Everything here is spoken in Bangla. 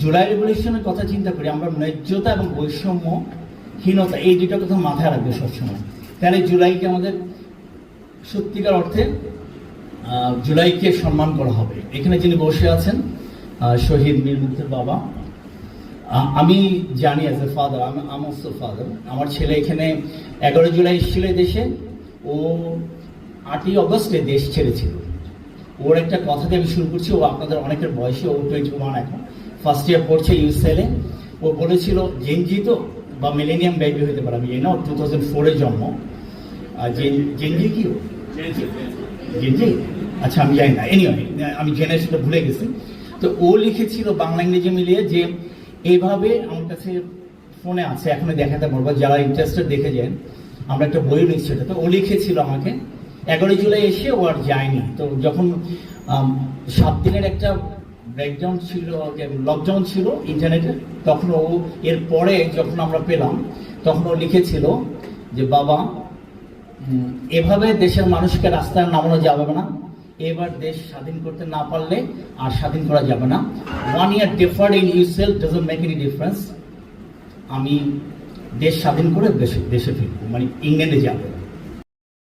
জুলাই রেভলিউশনের কথা চিন্তা করি, আমরা ন্যায্যতা এবং বৈষম্যহীনতা এই দুইটা কথা মাথায় রাখবে সবসময়। তাহলে জুলাইকে আমাদের সত্যিকার অর্থে জুলাইকে সম্মান করা হবে। এখানে যিনি বসে আছেন শহীদ মীর মুগ্ধের বাবা আমি জানি as a father am also father আমার ছেলে এখানে এগারো জুলাই এসেছিল দেশে। ও আটই অগস্টে দেশ ছেড়েছিল। ওর একটা কথা দিয়ে আমি শুরু করছি, ও আপনাদের অনেকের বয়সে, ও টোয়েন্টি ওয়ান এখন। ফার্স্ট ইয়ার পড়ছে ইউসেলে ও বলেছিল জেনজি তো বা মিলেনিয়াম বেবি হতে পারে। আমি জানি না টু থাউজেন্ড ফোরে জন্ম। আর জেন- জেনজি কি ও? জেনজি আচ্ছা আমি জানি না। এনিওয়ে আমি জেনে সেটা ভুলে গেছি। তো ও লিখেছিল বাংলা ইংরেজি মিলিয়ে যে এইভাবে আমার কাছে ফোনে আছে এখনও দেখাতে পারব যারা ইন্টারেস্টেড দেখে যান আমরা একটা বই লিখছি ওটাতে। ও লিখেছিল আমাকে এগারোই জুলাই এসে ও আর যায়নি। তো যখন সাত দিনের একটা ব্রেকডাউন ছিল লকডাউন ছিল ইন্টারনেটে তখন ও এর পরে যখন আমরা পেলাম, তখন ও লিখেছিল যে, বাবা এভাবে দেশের মানুষকে রাস্তায় নামানো যাবে না। এবার দেশ স্বাধীন করতে না পারলে আর স্বাধীন করা যাবে না। One year deferred in itself doesn't make any difference আমি দেশ স্বাধীন করে দেশে দেশে ফিরবো। মানে ইংল্যান্ডে যাব।